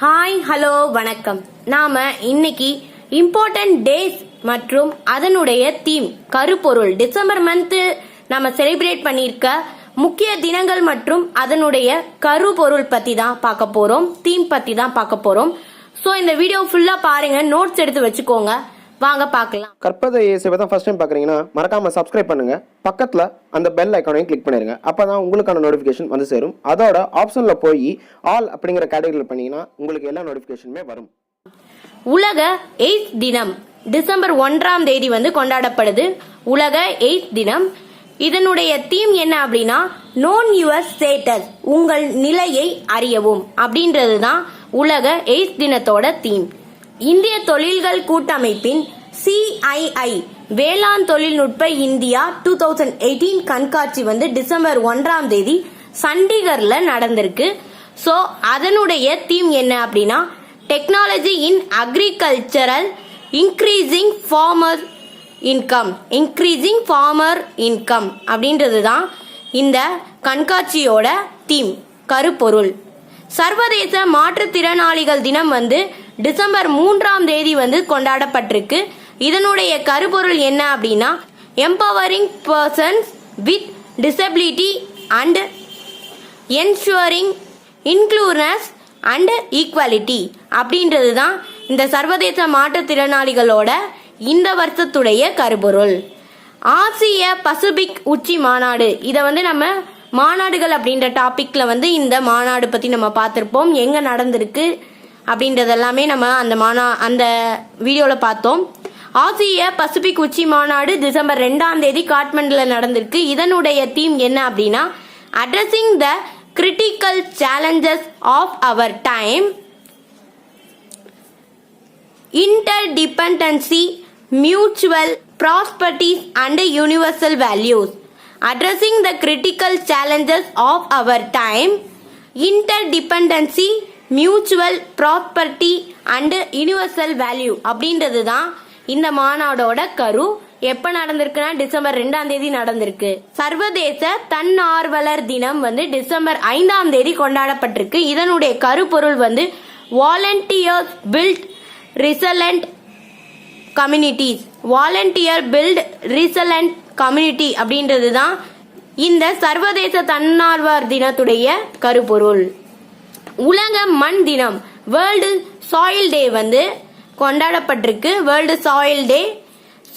Hi hello வணக்கம். நாம இன்னைக்கு இம்பார்ட்டன்ட் டேஸ் மற்றும் அதனுடைய தீம் கருப்பொருள். டிசம்பர் மந்த் நம்ம செலிப்ரேட் பண்ணியிருக்க முக்கிய தினங்கள் மற்றும் அதனுடைய கருப்பொருள் பத்தி தான் பார்க்க போறோம் தீம் பத்தி தான் பார்க்க போறோம். ஸோ இந்த வீடியோ ஃபுல்லா பாருங்க நோட்ஸ் எடுத்து வச்சுக்கோங்க. வாங்க பார்க்கலாம். கற்பதை இயேசுவை தான் ஃபர்ஸ்ட் டைம் பார்க்குறீங்கன்னா மறக்காம சப்ஸ்கிரைப் பண்ணுங்க. பக்கத்தில் அந்த பெல் ஐக்கானையும் கிளிக் பண்ணிருங்க. அப்போ தான் உங்களுக்கான நோட்டிஃபிகேஷன் வந்து சேரும். அதோட ஆப்ஷனில் போய் ஆல் அப்படிங்கிற கேட்டகரியில் பண்ணீங்கன்னா உங்களுக்கு எல்லா நோட்டிஃபிகேஷனுமே வரும். உலக எய்ட்ஸ் தினம் டிசம்பர் ஒன்றாம் தேதி வந்து கொண்டாடப்படுது. உலக எய்ட்ஸ் தினம். இதனுடைய தீம் என்ன அப்படின்னா நோன் யுவர் ஸ்டேட்டஸ் உங்கள் நிலையை அறியவும் அப்படின்றது தான் உலக எய்ட்ஸ் தினத்தோட தீம் இந்திய தொழில்கள் கூட்டமைப்பின் சிஐஐ வேளாண் தொழில்நுட்ப இந்தியா டூ தௌசண்ட் எயிட்டீன் கண்காட்சி வந்து டிசம்பர் ஒன்றாம் தேதி சண்டிகர்ல நடந்திருக்கு. ஸோ அதனுடைய தீம் என்ன அப்படின்னா technology in agricultural increasing farmer income increasing farmer income அப்படின்றது தான் இந்த கண்காட்சியோட தீம் கருப்பொருள். சர்வதேச மாற்றுத்திறனாளிகள் தினம் வந்து டிசம்பர் மூன்றாம் தேதி வந்து கொண்டாடப்பட்டிருக்கு. இதனுடைய கருப்பொருள் என்ன அப்படின்னா empowering persons with disability and ensuring inclusiveness and equality அப்படின்றது தான் இந்த சர்வதேச மாற்றுத்திறனாளிகளோட இந்த வருஷத்துடைய கருப்பொருள். ஆசிய பசிபிக் உச்சி மாநாடு. இதை வந்து நம்ம மாநாடுகள் அப்படின்ற டாப்பிக்கில் வந்து இந்த மாநாடு பற்றி நம்ம பார்த்துருப்போம். எங்கே நடந்திருக்கு? அப்படின்றது எல்லாமே நம்ம அந்த மாநா அந்த வீடியோவில் பார்த்தோம். ஆசிய பசிபிக் உச்சி மாநாடு டிசம்பர் ரெண்டாம் தேதி காட்மண்டில் நடந்திருக்கு. இதனுடைய தீம் என்ன அப்படின்னா addressing the critical challenges of our time interdependency, mutual prosperities, universal values values. The critical challenges of our time interdependency mutual property and universal value அப்படின்றது தான் இந்த மாநாடோட கரு. எப்ப நடந்திருக்குன்னா டிசம்பர் ரெண்டாம் தேதி நடந்திருக்கு. சர்வதேச தன்னார்வலர் தினம் வந்து டிசம்பர் ஐந்தாம் தேதி கொண்டாடப்பட்டிருக்கு. இதனுடைய கருப்பொருள் வந்து volunteers build resilient communities volunteer build resilient community அப்படின்றது தான் இந்த சர்வதேச தன்னார்வர் தினத்துடைய கருப்பொருள். உலக மண் தினம். வேர்ல்டு சாயில் டே வந்து கொண்டாடப்பட்டிருக்கு. வேர்ல்டு சாயில் டே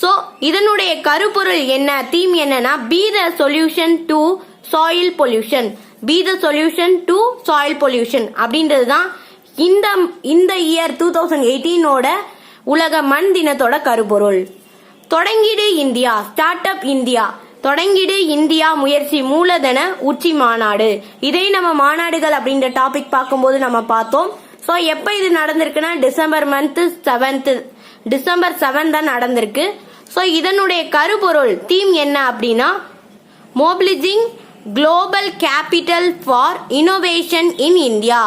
ஸோ இதனுடைய கருப்பொருள் என்ன? தீம் என்னன்னா be the solution to soil pollution be the solution to soil pollution அப்படின்றது தான் இந்த இந்த இயர் டூ தௌசண்ட் எயிட்டீனோட உலக மண் தினத்தோட கருப்பொருள். தொடங்கிடு இந்தியா ஸ்டார்ட் அப் இந்தியா. தொடங்கிடு இந்தியா முயற்சி மூலதன உச்சி மாநாடு. இதே நம்ம மாநாடுகள் அப்படின்ற டாபிக் பார்க்கும்போது நம்ம பார்த்தோம். ஸோ எப்போ இது நடந்திருக்குன்னா December month seventh December seven தான் நடந்திருக்கு. ஸோ இதனுடைய கருப்பொருள் தீம் என்ன அப்படின்னா mobilising global capital for innovation in India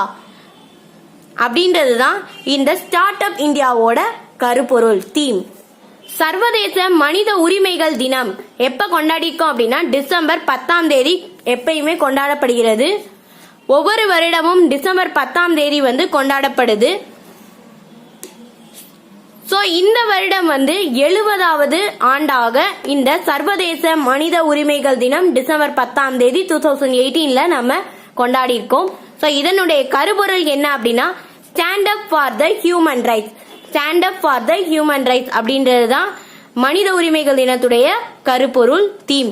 அப்படின்றது தான் இந்த ஸ்டார்ட் அப் இந்தியாவோட கருப்பொருள் தீம் சர்வதேச மனித உரிமைகள் தினம். எப்ப கொண்டாடிக்கோம் அப்படின்னா டிசம்பர் பத்தாம் தேதி எப்பயுமே கொண்டாடப்படுகிறது. ஒவ்வொரு வருடமும் டிசம்பர் பத்தாம் தேதி வந்து கொண்டாடப்படுது. ஸோ இந்த வருடம் வந்து எழுபதாவது ஆண்டாக இந்த சர்வதேச மனித உரிமைகள் தினம் டிசம்பர் பத்தாம் தேதி டூ தௌசண்ட் எயிட்டீன்ல நம்ம கொண்டாடி இருக்கோம் ஸோ இதனுடைய கருப்பொருள் என்ன அப்படின்னா stand up for the human rights stand up for the human rights அப்படின்றது தான் மனித உரிமைகள் தினத்துடைய கருப்பொருள் தீம்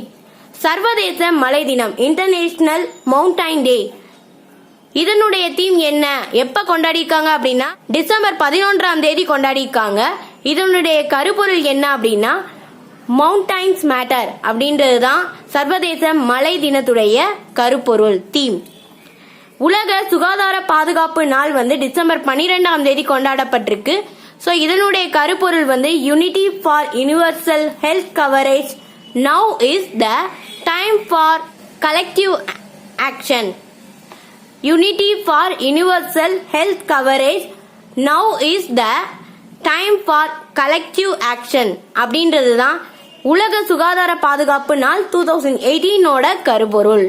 சர்வதேச மலை தினம் இன்டர்நேஷனல் மவுண்டைன் டே இதனுடைய தீம் என்ன? எப்ப கொண்டாடிருக்காங்க அப்படின்னா டிசம்பர் பதினொன்றாம் தேதி கொண்டாடிருக்காங்க இதனுடைய கருப்பொருள் என்ன அப்படின்னா மவுண்டைன்ஸ் மேட்டர் அப்படின்றது தான் சர்வதேச மலை தினத்துடைய கருப்பொருள் தீம் உலக சுகாதார பாதுகாப்பு நாள் வந்து டிசம்பர் பன்னிரெண்டாம் தேதி கொண்டாடப்பட்டிருக்கு. ஸோ இதனுடைய கருப்பொருள் வந்து unity for universal health coverage now is the time for collective action unity for universal health coverage now is the time for collective action அப்படின்றது தான் உலக சுகாதார பாதுகாப்பு நாள் டூ தௌசண்ட் எயிட்டீனோட கருப்பொருள்.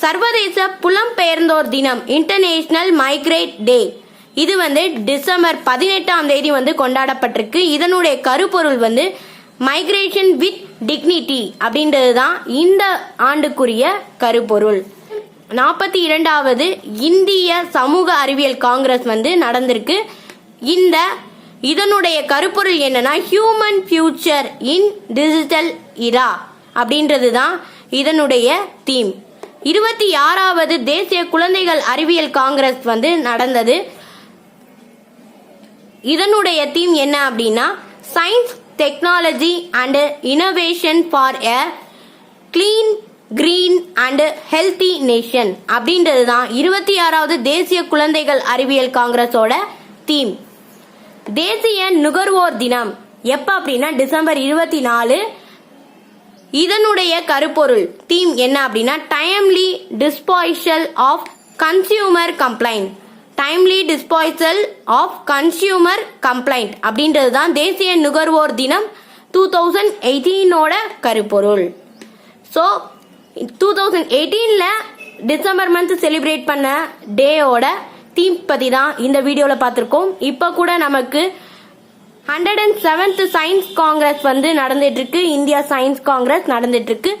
சர்வதேச புலம்பெயர்ந்தோர் தினம் இன்டர்நேஷனல் மைக்ரேட் டே இது வந்து டிசம்பர் பதினெட்டாம் தேதி வந்து கொண்டாடப்பட்டிருக்கு. இதனுடைய கருப்பொருள் வந்து மைக்ரேஷன் வித் டிக்னிட்டி அப்படின்றது தான் இந்த ஆண்டுக்குரிய கருப்பொருள். நாற்பத்தி இரண்டாவது இந்திய சமூக அறிவியல் காங்கிரஸ் வந்து நடந்திருக்கு. இந்த இதனுடைய கருப்பொருள் என்னன்னா human future in digital era அப்படின்றது தான் இதனுடைய தீம் இருபத்தி ஆறாவது தேசிய குழந்தைகள் அறிவியல் காங்கிரஸ் வந்து நடந்தது. இதனுடைய தீம் என்ன அப்படின்னா science technology and innovation for a clean green and healthy nation அப்படின்றது தான் இருபத்தி ஆறாவது தேசிய குழந்தைகள் அறிவியல் காங்கிரஸோட தீம் தேசிய நுகர்வோர் தினம். எப்போ அப்படின்னா டிசம்பர் இருபத்தி நாலு இதனுடைய கருப்பொருள் தீம் என்ன அப்படின்னா timely disposal of consumer complaint timely disposal of consumer complaint அப்படின்றது தான் தேசிய நுகர்வோர் தினம் டூ தௌசண்ட் எயிட்டீனோட கருப்பொருள். ஸோ டூ தௌசண்ட் எயிட்டீனில் டிசம்பர் மந்த் செலிப்ரேட் பண்ண டேயோட தீம் பற்றி தான் இந்த வீடியோவில் பார்த்துருக்கோம். இப்போ கூட நமக்கு hundred and seventh science congress வந்து நடந்துட்டுருக்கு. இந்தியா சயின்ஸ் காங்கிரஸ் நடந்துட்டுருக்கு.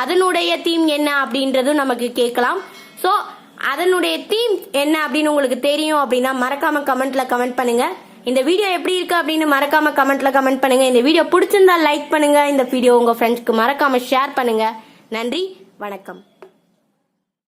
அதனுடைய தீம் என்ன அப்படின்றதும் நமக்கு கேட்கலாம். ஸோ அதனுடைய தீம் என்ன அப்படின்னு உங்களுக்கு தெரியும் அப்படின்னா மறக்காம கமெண்ட்ல கமெண்ட் பண்ணுங்க. இந்த வீடியோ எப்படி இருக்கு அப்படின்னு மறக்காம கமெண்ட்ல கமெண்ட் பண்ணுங்க. இந்த வீடியோ பிடிச்சிருந்தா லைக் பண்ணுங்க. இந்த வீடியோ உங்க ஃப்ரெண்ட்ஸ்க்கு மறக்காம ஷேர் பண்ணுங்க. நன்றி வணக்கம்.